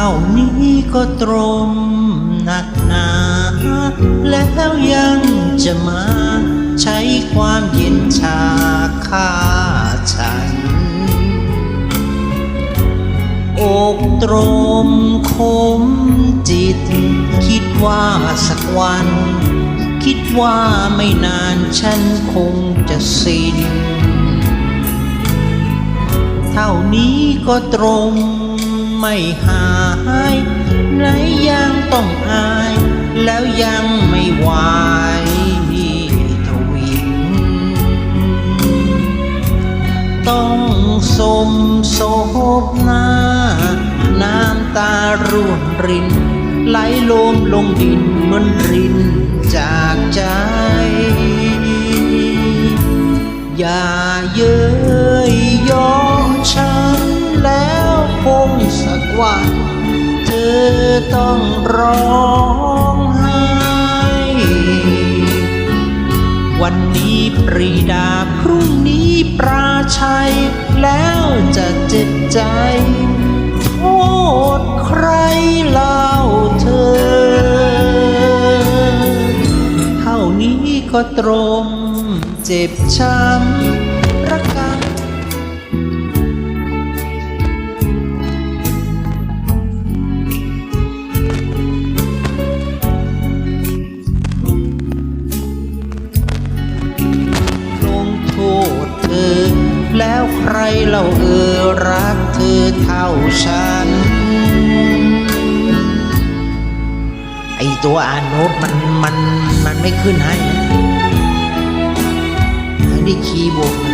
่านี้ก็ตรงหนักหนา แล้วยังจะมาใช้ความเย็นชาฆ่าฉัน อกตรมคมจิต คิดว่าสักวัน คิดว่าไม่นานฉันคงจะสิ้น เท่านี้ก็ตรง ไม่หายไหนยังต้องอาย แล้วยังไม่ไหวทวินต้องสมโศบหน้า น้ำตาร่วงริน ไหลโลมลงดินเหมือนริน ต้องร้องไห้ วันนี้ปรีดาพรุ่งนี้ปราชัย แล้วจะเจ็บใจ โทษใครเล่าเธอ เท่านี้ก็ตรงเจ็บช้ำ ใครเล่าเออรักเธอเท่าฉัน ไอตัวอ่านโน้ตมันมันมันไม่ขึ้นให้นะอันนี้คีย์บอร์ด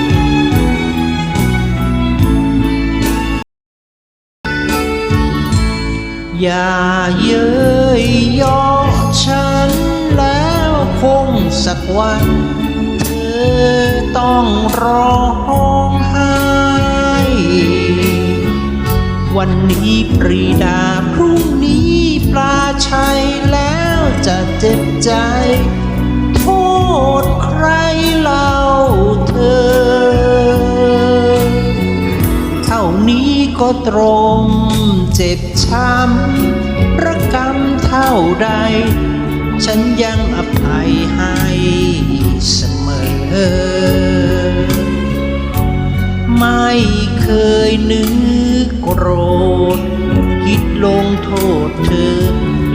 อย่าเย้ยยอฉันแล้วคงสักวัน เธอต้องรอ วันนี้ปรีดาพรุ่งนี้ปลาชัยแล้วจะเจ็บใจ โทษใครเล่าเธอ เท่านี้ก็ตรงเจ็บช้ำระกำเท่าใด ฉันยังอภัยให้เสมอ ไม่เคยนึก โกรธ คิดลงโทษเธอ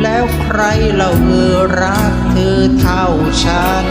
แล้วใครเล่าเออรักเธอเท่าฉัน